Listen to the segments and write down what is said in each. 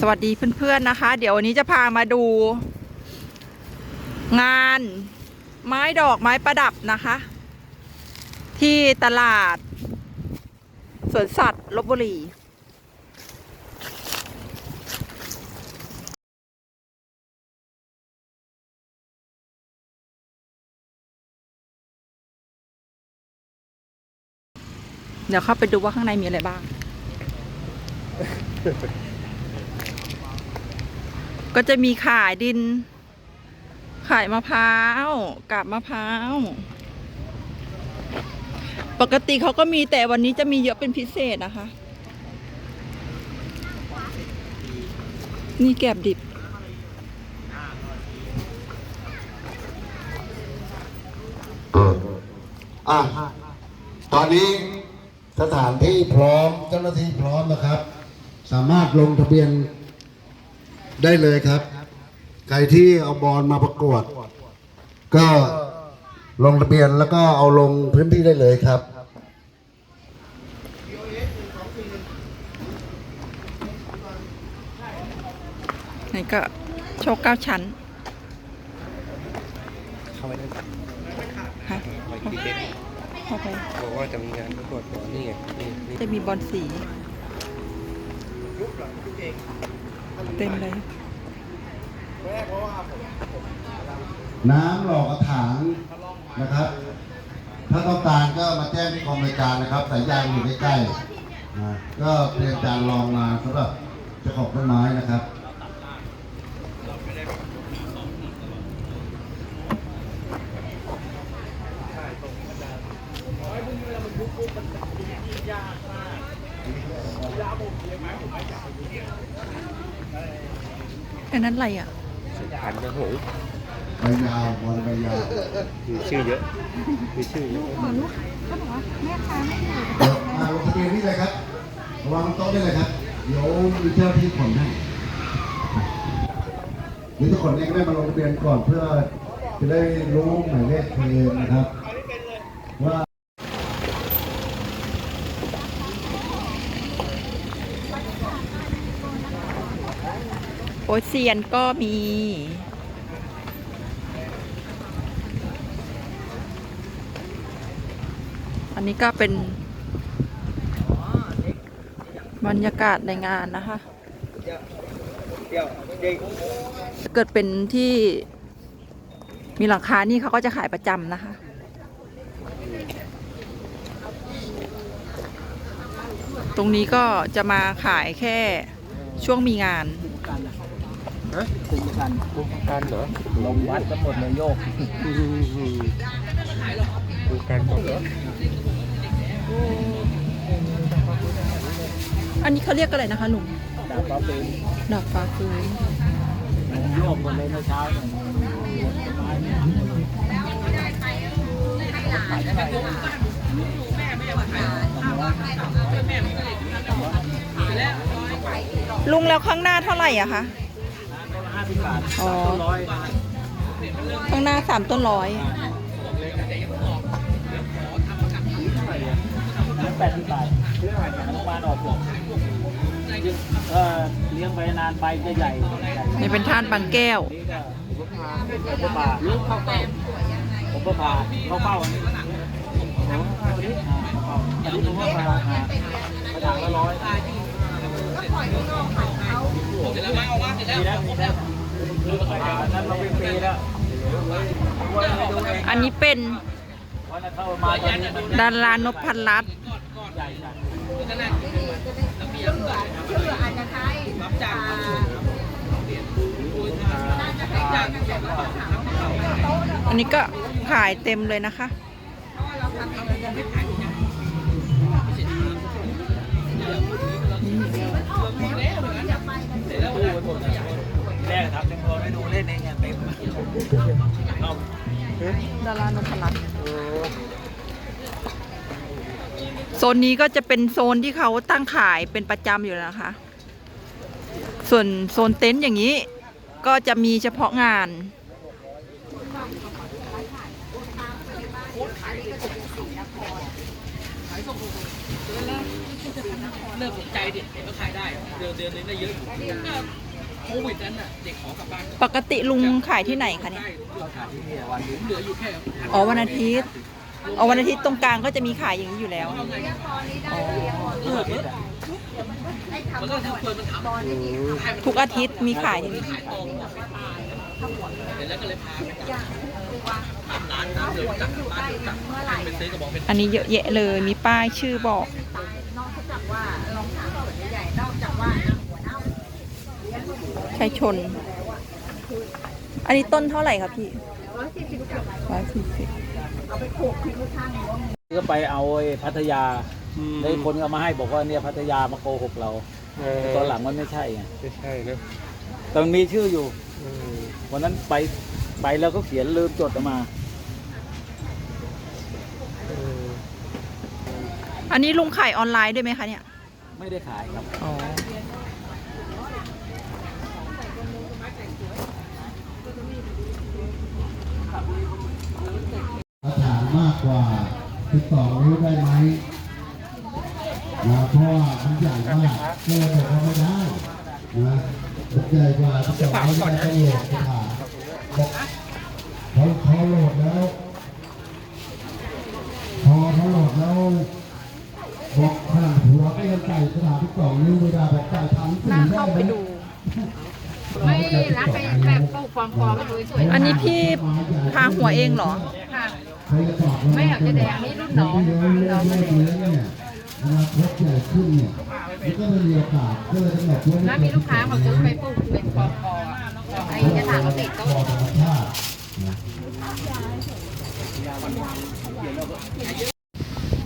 สวัสดีเพื่อนๆนะคะ เดี๋ยววันนี้จะพามาดู งานไม้ดอกไม้ประดับนะคะ ที่ตลาดสวนสัตว์ลบบุรีเดี๋ยวเข้าไปดูว่าข้างในมีอะไรบ้าง ก็จะมีขายดิน ขายมะพร้าวกับมะพร้าว ปกติเขาก็มีแต่วันนี้จะมีเยอะเป็นพิเศษนะคะ นี่แกบดิบอะตอนนี้สถานที่พร้อมเจ้าหน้าที่พร้อมนะครับ สามารถลงทะเบียน ได้เลยครับ ใครที่เอาบอลมาประกวด ก็ลงทะเบียนแล้วก็เอาลงพื้นที่ได้เลยครับนี่ก็โชคเก้าชั้นเข้าไปได้ไหมฮะไปที่เด็กเข้าไปบอกว่าจะมีงานประกวดก่อนนี่ไงนี่นี่จะมีบอลสี เต็มเลย น้ำหล่อกระถางนะครับ ถ้าต้องการก็มาแจ้งที่กองบริการนะครับ สายยางอยู่ใกล้ๆนะก็เตรียมจานรองมาสำหรับเจ้าของต้นไม้นะครับอันนั้นอะไรอะ พรรณนะโหใบยาวบอลใบยาวมีชื่อเยอะมีชื่อเยอะเดี๋ยวมาลงทะเบียนนี่เลยครับวางโต๊ะได้เลยครับเดี๋ยวมีเจ้าหน้าที่ขนให้หรือทุกคนเองก็ได้มาลงทะเบียนก่อนเพื่อจะได้รู้หมายเลขเพลงนะครับ ว่า โอเซียนก็มี อันนี้ก็เป็นบรรยากาศในงานนะคะถ้าเกิดเป็นที่มีหลังคานี่เขาก็จะขายประจำนะคะ ตรงนี้ก็จะมาขายแค่ช่วงมีงาน ฮะคุมกันคุมกันเหรอลงวัดทั้งหมดเลยโยกอืมคุมกันหมดเหรออันนี้เขาเรียกอะไรนะคะลุงดาบฟ้าปืนดอกฟ้าฟื้นโยกหมดเลยเมื่อเช้าลุงแล้วข้างหน้าเท่าไหร่อะคะ ห้าสิบบาทอ๋อร้อยข้างหน้าสามต้นร้อยแล้วแปดสิบบาทเรื่องอะไรจากโรงพยาบาลออกผมเออเลี้ยงไปนานไปจะใหญ่นี่เป็นท่านบางแก้วนี่ก็ผมก็พาลูกเข้าเป้าผมก็พาเข้าเป้าอันนี้อันนี้อันนี้ผมก็พากระถางละร้อยมีแล้วมีแล้วอ่านั้นเราเป็นปีแล้ววันไปดูเองอันนี้เป็นวั นั้นเข้ามาตอนนี้มันดารานพรัตน์อันนี้ก็ขายเต็มเลยนะคะ แรกครับ ด้ดูเล่นเองอย่างเต็มเอาดารานพรัตน์โซนนี้ก็จะเป็นโซนที่เขาตั้งขายเป็นประจำอยู่แล้วนะคะ ส่วนโซนเต็นท์อย่างนี้ ก็จะมีเฉพาะงานเเลิกสนใจดิเด็กก็ขายได้ เดือนเดือนนึงได้เยอะอยู่โควิดนั้นน่ะเด็กขอกลับบ้านปกติลุงขายที่ไหนคะเนี่ยได้ยอดขายที่นี่วันนึงเหลืออยู่แค่อ๋อวันอาทิตย์ อ๋อวันอาทิตย์ตรงกลางก็จะมีขายอย่างนี้อยู่แล้วเลิกเลยมันก็คือเปิดมันทำทุกอาทิตย์มีขายอย่างนี้ ขายตรงเสร็จแล้วก็เลยพาไปตามร้านน้ำเดือดจักร้านเดือดจักไปซื้อกระบอกเป็นอันนี้เยอะแยะเลยมีป้ายชื่อบอกใช้ชน อันนี้ต้นเท่าไหร่ครับพี่ร้อยสี่สิบก็ไปเอาไอ้พัทยาอืมแล้วคนก็มาให้บอกว่าเนี่ยพัทยามาโกหกเราเออตอนหลังมันไม่ใช่ไงไม่ใช่นะแต่มันมีชื่ออยู่เออวันนั้นไปไปแล้วก็เขียนลืมจดออกมาเอออันนี้ลุงขายออนไลน์ด้วยไหมคะเนี่ย ไม่ได้ขายครับ อ๋อ ถ้าถามมากกว่า 12นิ้วได้ไหมนะเพราะว่ามันใหญ่มากก็เลยบอกว่าไม่ได้นะมันใหญ่กว่า12นิ้วได้ต้องโหลดไปถามบอกเขาเขาโหลดแล้ว พอเขาโหลดแล้วบอกขนาดหัวก็ยังไก่ขนาด12นิ้วเวลาบอกไก่ทั้งสี่น่าได้เข้าไหไปมดูไม่รับไปแบบปลูกฟอร์มๆสวยอันนี้พี่พาหัวเองเหรอๆค่ะ ไม่อยากจะแดงนี่รุ่นน้องน้องก็แดงเนี่ยอนาคตใหญ่ขึ้นเนี่ยมันก็ไม่มีโอกาสก็เลยกำหนดไว้แล้วมีลูกค้าเขาซื้อไปปลูกเป็นฟอร์มๆไอ้กระถางเขาติดต้นอธรรมชาตินะ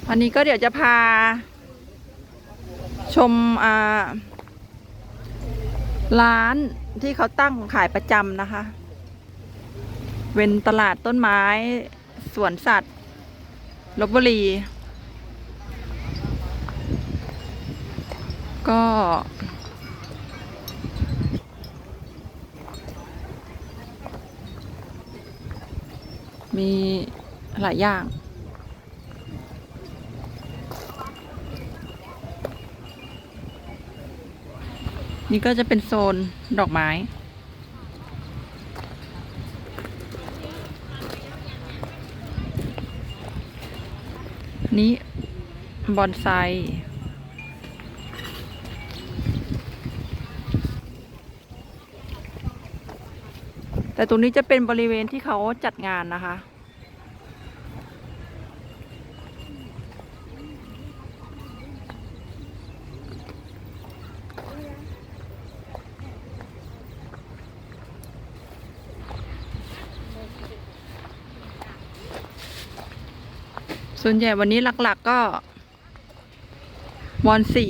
อันนี้ก็เดี๋ยวจะพา ชมร้านที่เขาตั้งขายประจำนะคะ เป็นตลาดต้นไม้ สวนสัตว์ลบบุรี ก็ มีหลายอย่างนี่ก็จะเป็นโซนดอกไม้ นี้บอนไซแต่ตรงนี้จะเป็นบริเวณที่เขาจัดงานนะคะ ส่วนใหญ่วันนี้หลักๆก็บอลสี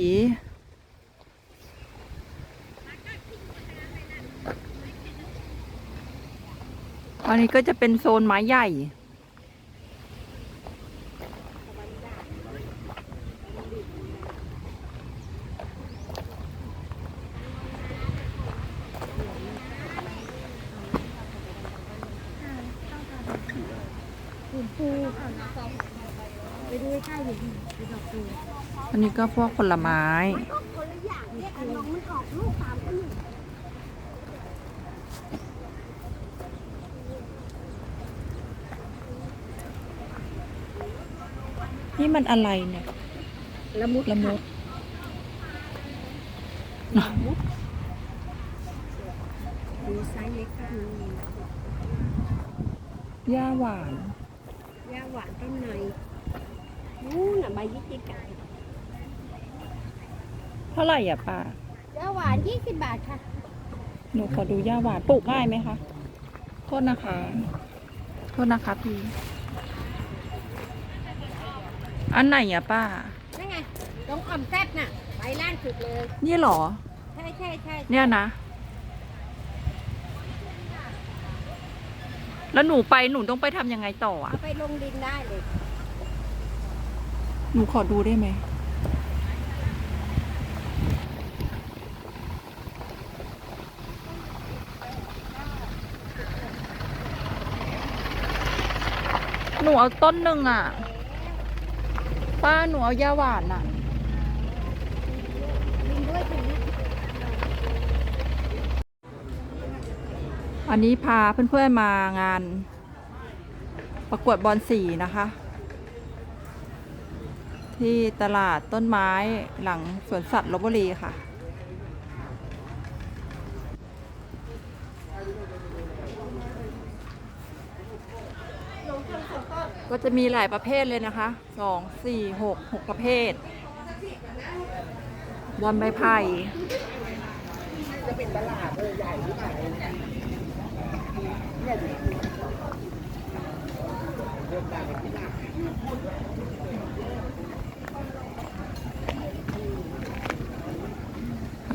อันนี้ก็จะเป็นโซนไม้ใหญ่ ไปดูใกล้ๆอยู่ดูดอกปูอันนี้ก็พวกผลไม้คนละอย่างเนี่ยกันน้องมันออกลูกตามกันอยู่นี่มันอะไรเนี่ย ละมุดละมุดดูไซส์เล็กก็มีย่าหวาน ย่าหวานต้นใน นู่นน่ะใบยิกยิกอะเท่าไหร่อะป้าย่าหวานยี่สิบบาทค่ะ หนูขอดูย่าหวานปลูกง่ายไหมคะโทษนะคะโทษนะคะพี่อันไหนอะป้า นั่นไงตรงอ่อมแซบน่ะใบล่างสุดเลย นี่เหรอ ใช่ใช่ใช่เนี่ยนะ แล้วหนูไปหนูต้องไปทำยังไงต่ออะ เอาไปลงดินได้เลย หนูขอดูได้ไหมหนูเอาต้นหนึ่งอะ ป้าหนูเอายาหวานอะอันนี้พาเพื่อนๆมางาน ประกวดบอลสีนะคะ ที่ตลาดต้นไม้หลังสวนสัตว์ลบบุรีค่ะ ก็จะมีหลายประเภทเลยนะคะสองสี่หกหกประเภท บอลใบไผ่อัน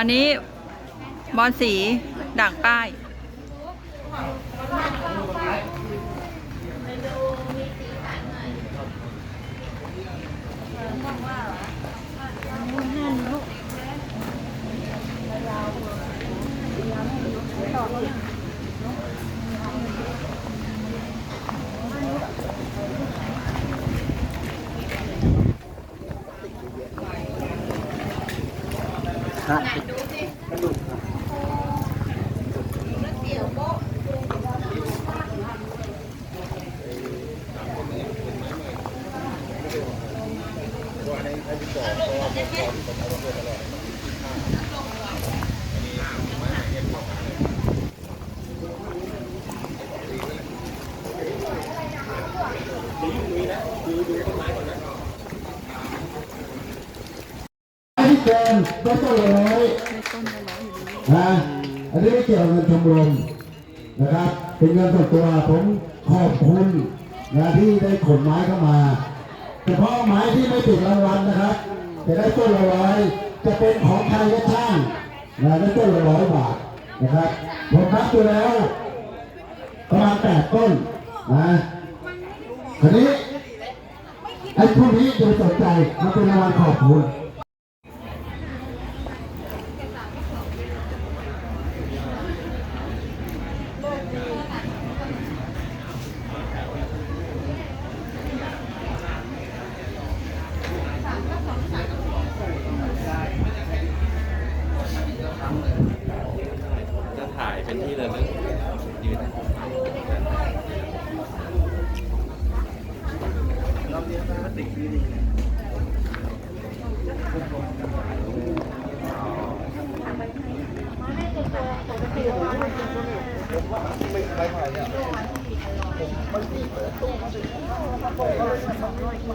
อันนี้บอลสีด่างป้าย เกินก็ต้นละร้อยนะอันนี้ไม่เกี่ยวกับเงินชมรมนะครับ เป็นเงินส่วนตัวผมขอบคุณนะที่ได้ขนไม้เข้ามา เฉพาะไม้ที่ไม่ติดรางวัลนะครับจะได้ต้นละร้อยจะเป็นของใครก็ช่างนะได้ต้นละร้อยบาทนะครับผมนับดูแล้วประมาณแปดต้นนะคราวนี้ไอ้พวกนี้จะสนใจมันเป็นรางวัลขอบคุณ จะถ่ายเป็นที่ระลึกยืน เ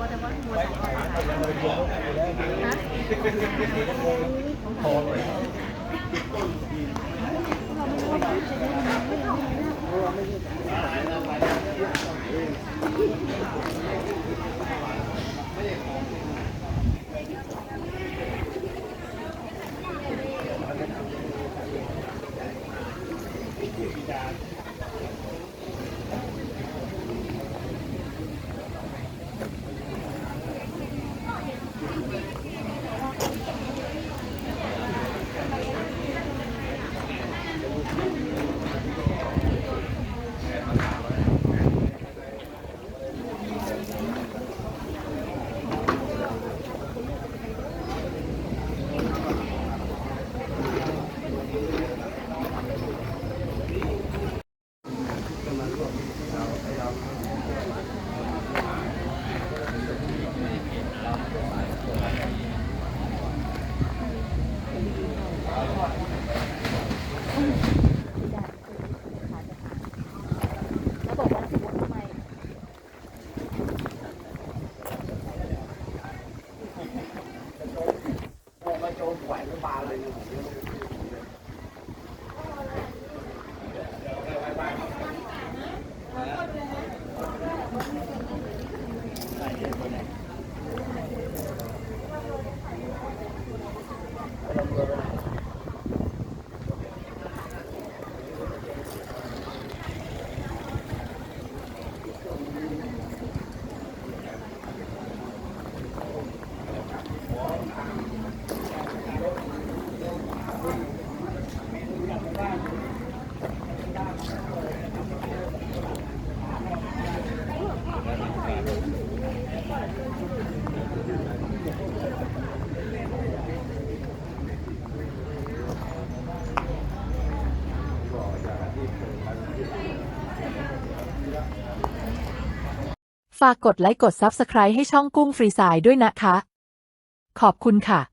ฝากกดไลค์กด Subscribe ให้ช่องกุ้งฟรีสายด้วยนะคะ ขอบคุณค่ะ